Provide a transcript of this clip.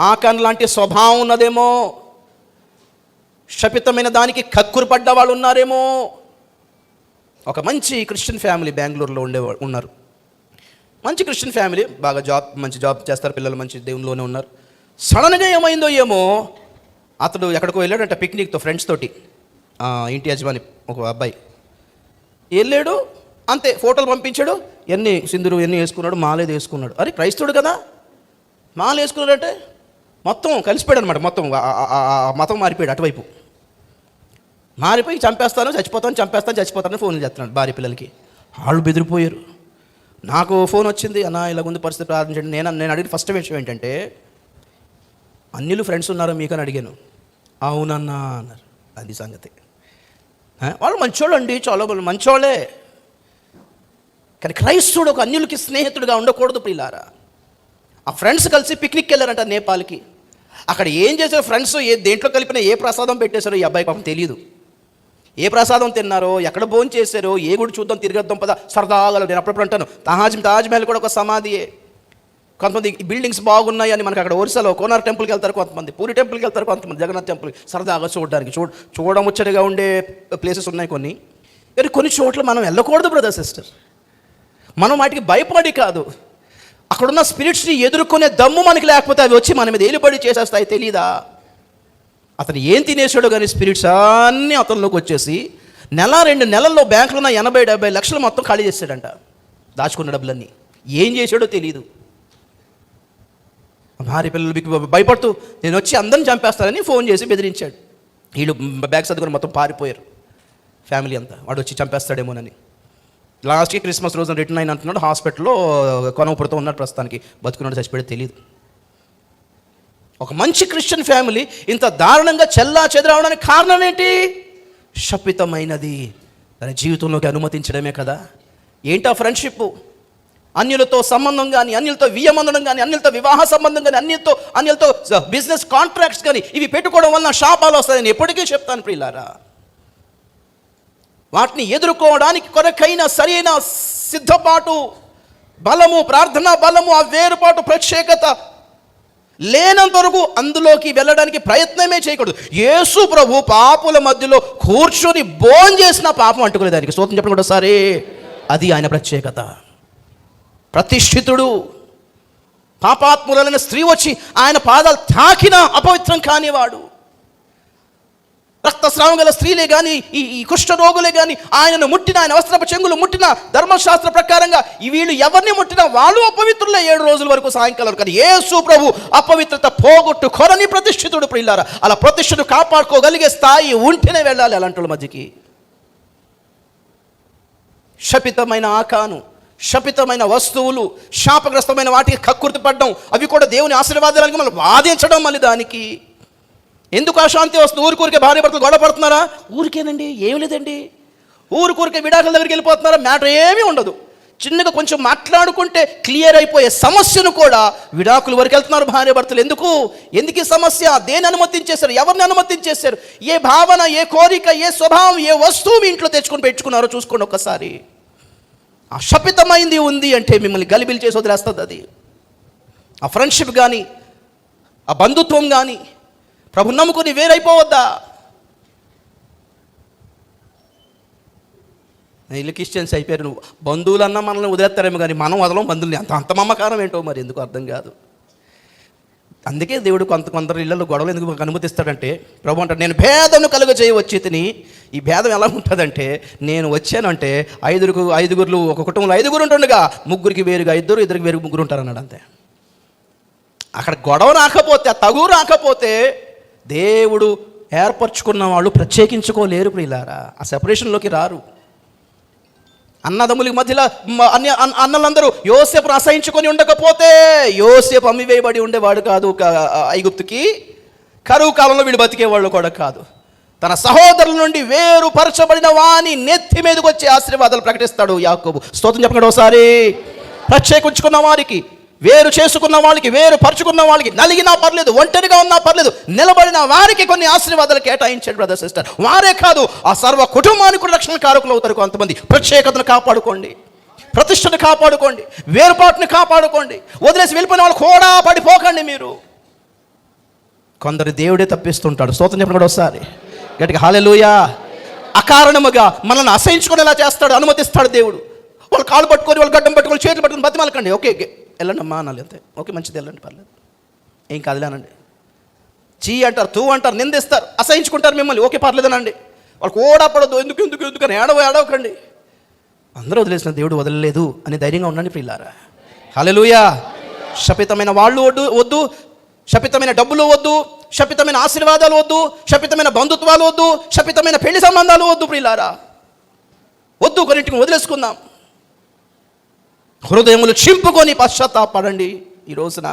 ఆకాన్ లాంటి స్వభావం ఉన్నదేమో. శపితమైన దానికి కక్కురు పడ్డ వాళ్ళు ఉన్నారేమో. ఒక మంచి క్రిస్టియన్ ఫ్యామిలీ బెంగళూరులో ఉండే ఉన్నారు. మంచి క్రిస్టియన్ ఫ్యామిలీ బాగా జాబ్ మంచి జాబ్ చేస్తారు పిల్లలు మంచి దేవునిలోనే ఉన్నారు. సడన్గా ఏమైందో ఏమో అతడు ఎక్కడికో వెళ్ళాడంట పిక్నిక్తో ఫ్రెండ్స్ తోటి. ఇంటి యజమాని ఒక అబ్బాయి. వెళ్ళాడు అంతే ఫోటోలు పంపించాడు ఎన్ని సింధురు ఎన్ని వేసుకున్నాడు మాలేదు వేసుకున్నాడు. అరే క్రైస్తవుడు కదా. మాలు వేసుకున్నాడంటే మొత్తం కలిసిపోయాడు అనమాట మొత్తం మతం మారిపోయాడు అటువైపు. మారిపోయి చంపేస్తాను చచ్చిపోతాను చంపేస్తాను చచ్చిపోతాను ఫోన్లు చేస్తున్నాడు భార్య పిల్లలకి. వాళ్ళు బెదిరిపోయారు. నాకు ఫోన్ వచ్చింది అన్న ఇలా ఉంది పరిస్థితి ప్రారంభించండి నేను నేను అడిగిన ఫస్ట్ విషయం ఏంటంటే అన్నిలు ఫ్రెండ్స్ ఉన్నారు మీకని అడిగాను. అవునన్నా అన్నారు. అది సంగతి. వాళ్ళు మంచోళ్ళు అండి చాలా మంచోళ్ళే. కానీ క్రైస్తవుడు ఒక అన్యులకి స్నేహితుడిగా ఉండకూడదు ప్రియులారా. ఆ ఫ్రెండ్స్ కలిసి పిక్నిక్కి వెళ్ళారంట నేపాల్కి. అక్కడ ఏం చేశారు ఫ్రెండ్స్ ఏ దేంట్లో కలిపిన ఏ ప్రసాదం పెట్టేశారో ఈ అబ్బాయి పాపం తెలియదు ఏ ప్రసాదం తిన్నారో ఎక్కడ భోజనం చేశారో ఏ గుడి చూద్దాం తిరగద్దాం పద సరదాగా నేను అప్పుడప్పుడు అంటాను తాజ్ తాజ్ మహల్ కూడా ఒక సమాధియే. కొంతమంది బిల్డింగ్స్ బాగున్నాయి అని మనకి అక్కడ ఒరిస్సాలో కోనార్ టెంపుల్కి వెళ్తారు కొంతమంది పూరి టెంపుల్కి వెళ్తారు కొంతమంది జగన్నాథ్ టెంపుల్ సరదాగా చూడడానికి చూడ చూడముచ్చటగా ఉండే ప్లేసెస్ ఉన్నాయి కొన్ని. కానీ కొన్ని చోట్ల మనం వెళ్ళకూడదు బ్రదర్ సిస్టర్ మనం వాటికి భయపడి కాదు. అక్కడున్న స్పిరిట్స్ని ఎదుర్కొనే దమ్ము మనకి లేకపోతే అవి వచ్చి మన మీద ఏలుబడి చేసేస్తాయి తెలీదా? అతను ఏం తినేసాడో కానీ స్పిరిట్స్ అన్నీ అతనిలోకి వచ్చేసి నెల రెండు నెలల్లో బ్యాంకులో ఉన్న ఎనభై డెబ్బై లక్షలు మొత్తం ఖాళీ చేశాడంట. దాచుకున్న డబ్బులన్నీ. ఏం చేశాడో తెలియదు భార్య పిల్లలు భయపడుతూ నేను వచ్చి అందరిని చంపేస్తానని ఫోన్ చేసి బెదిరించాడు. వీళ్ళు బ్యాగ్ సర్దుకొని మొత్తం పారిపోయారు. ఫ్యామిలీ అంతా. వాడు వచ్చి చంపేస్తాడేమోనని. లాస్ట్కి క్రిస్మస్ రోజున రిటర్న్ అయిన అంటున్నాడు హాస్పిటల్లో కొనవపడుతూ ఉన్నాడు ప్రస్తుతానికి. బతుకున్నాడు చచ్చిపోయాడు తెలియదు ఒక మంచి క్రిస్టియన్ ఫ్యామిలీ ఇంత దారుణంగా చెల్లా చెదరవడానికి కారణం ఏంటి? శపితమైనది. తన జీవితంలోకి అనుమతించడమే కదా. ఏంటా ఫ్రెండ్షిప్? అన్యులతో సంబంధం కానీ అన్యులతో వియమందడం కానీ అన్యులతో వివాహ సంబంధం కానీ అన్యులతో అన్యులతో బిజినెస్ కాంట్రాక్ట్స్ కానీ ఇవి పెట్టుకోవడం వల్ల శాపాలు వస్తాయని ఎప్పటికీ చెప్తాను ప్రియులారా. వాటిని ఎదుర్కోవడానికి కొరకైన సరైన సిద్ధపాటు బలము ప్రార్థనా బలము ఆ వేరుపాటు ప్రత్యేకత లేనంత వరకు అందులోకి వెళ్ళడానికి ప్రయత్నమే చేయకూడదు. యేసు ప్రభు పాపుల మధ్యలో కూర్చొని బోన్ చేసిన పాపం అంటుకునే దానికి స్తోత్రం చెప్పడం కూడా సరే అది ఆయన ప్రత్యేకత. ప్రతిష్ఠితుడు పాపాత్ములైన స్త్రీ వచ్చి ఆయన పాదాలు తాకినా అపవిత్రం కానివాడు. రక్తస్రావం గల స్త్రీలే కానీ ఈ ఈ కుష్ఠరోగులే కానీ ఆయనను ముట్టిన ఆయన వస్త్రపు చెంగులు ముట్టిన ధర్మశాస్త్ర ప్రకారంగా ఈ వీళ్ళు ఎవరిని ముట్టినా వాళ్ళు అపవిత్రులే ఏడు రోజుల వరకు సాయంకాలం కానీ యేసు ప్రభు అపవిత్రత పోగొట్టు కొరని ప్రతిష్ఠితుడు ప్రిల్లారా అలా ప్రతిష్ఠను కాపాడుకోగలిగే స్థాయి ఉంటేనే వెళ్ళాలి అలాంటి వాళ్ళ మధ్యకి. శపితమైన ఆకాను శపితమైన వస్తువులు శాపగ్రస్తమైన వాటికి కక్కుర్తి పడడం అవి కూడా దేవుని ఆశీర్వాదాలకు మనం వాదించడం మళ్ళీ దానికి. ఎందుకు అశాంతి వస్తుంది? ఊరికూరికే భార్య భర్తలు గొడవ పడుతున్నారా? ఊరికేనండి ఏమి లేదండి. ఊరికూరికే విడాకుల దగ్గరికి వెళ్ళిపోతున్నారా? మ్యాటర్ ఏమీ ఉండదు. చిన్నగా కొంచెం మాట్లాడుకుంటే క్లియర్ అయిపోయే సమస్యను కూడా విడాకుల వరకు వెళ్తున్నారు భార్య భర్తలు. ఎందుకు? ఎందుకు ఈ సమస్య? దేని అనుమతించేశారు? ఎవరిని అనుమతించేశారు? ఏ భావన ఏ కోరిక ఏ స్వభావం ఏ వస్తువు మీ ఇంట్లో తెచ్చుకొని పెట్టుకున్నారో చూసుకోండి ఒక్కసారి. ఆ శపితమైంది ఉంది అంటే మిమ్మల్ని గలిబిలి చేసి వదిలేస్తుంది అది. ఆ ఫ్రెండ్షిప్ కానీ ఆ బంధుత్వం కానీ ప్రభు నమ్ముకుని వేరైపోవద్దా? ఇల్లు క్రిస్టియన్స్ అయిపోయారు నువ్వు బంధువులన్నా మనల్ని వదిలేస్తారేమో కానీ మనం వదలం బంధువుల్ని. అంత అంత మమకారం ఏంటో మరి? ఎందుకు అర్థం కాదు. అందుకే దేవుడు కొంత కొందరు ఇళ్ళలో గొడవలు ఎందుకు అనుమతిస్తాడంటే ప్రభు అంటాడు నేను భేదను కలుగ చేయవచ్చి తిని ఈ భేదం ఎలా ఉంటుందంటే నేను వచ్చానంటే ఐదుగురు ఐదుగురులు ఒక కుటుంబంలో ఐదుగురు ఉంటుండగా ముగ్గురికి వేరుగా ఇద్దరు ఇద్దరికి వేరుగా ముగ్గురు ఉంటారన్నాడు అంతే. అక్కడ గొడవ రాకపోతే ఆ తగు రాకపోతే దేవుడు ఏర్పరచుకున్న వాళ్ళు ప్రత్యేకించుకోలేరు ప్రియులారా. ఆ సెపరేషన్లోకి రారు. అన్నదమ్ములకి మధ్యలో అన్య అన్నలందరూ యోసేపును అసహించుకొని ఉండకపోతే యోసేపు అమ్మివేయబడి ఉండేవాడు కాదు ఐగుప్తుకి. కరువు కాలంలో వీడు బతికేవాళ్ళు కూడా కాదు. తన సహోదరుల నుండి వేరు పరచబడిన వాని నెత్తి మీదకి వచ్చే ఆశీర్వాదాలు ప్రకటిస్తాడు యాకోబు. స్తోత్రం చెప్పండి ఒకసారి. ప్రత్యేకించుకున్న వారికి వేరు చేసుకున్న వాళ్ళకి వేరు పరుచుకున్న వాళ్ళకి నలిగినా పర్లేదు ఒంటరిగా ఉన్నా పర్లేదు నిలబడిన వారికి కొన్ని ఆశీర్వాదాలు కేటాయించాడు బ్రదర్ సిస్టర్. వారే కాదు ఆ సర్వ కుటుంబానికి కూడా రక్షణ కారకులు అవుతారు కొంతమంది. ప్రత్యేకతను కాపాడుకోండి. ప్రతిష్టను కాపాడుకోండి. వేరుపాటుని కాపాడుకోండి. వదిలేసి వెళ్ళిపోయిన వాళ్ళు కూడా పడిపోకండి మీరు. కొందరు దేవుడే తప్పిస్తుంటాడు. స్తోత్రం చెప్పిన కూడా ఒకసారి. గట్టిగా హాలెలుయా అకారణముగా మనల్ని అసహించుకునేలా చేస్తాడు అనుమతిస్తాడు దేవుడు. వాళ్ళు కాలు పట్టుకొని వాళ్ళు గడ్డం పట్టుకొని చేతులు పట్టుకొని బతిమాలకండి. ఓకే. వెళ్ళండమ్మా వెళ్ళండి అమ్మా అనాలి అంతే ఓకే మంచిది వెళ్ళండి పర్లేదు. ఏం కాదులేనండి. చీ అంటారు తూ అంటారు నిందిస్తారు అసహించుకుంటారు మిమ్మల్ని. ఓకే పర్లేదనండి. వాళ్ళు కూడా పడదు ఎందుకు ఎందుకు ఎందుకు అని ఏడవ ఏడవకండి. అందరూ వదిలేసిన దేవుడు వదలలేదు అని ధైర్యంగా ఉండండి ప్రియులారా. హలలుయా శపితమైన వాళ్ళు వద్దు వద్దు. శపితమైన డబ్బులు వద్దు. శపితమైన ఆశీర్వాదాలు వద్దు. శపితమైన బంధుత్వాలు వద్దు. శపితమైన పెళ్ళి సంబంధాలు వద్దు ప్రియులారా. వద్దు కొన్నింటికి వదిలేసుకుందాం. హృదయములు చింపుకొని పశ్చాత్తాపడండి ఈ రోజున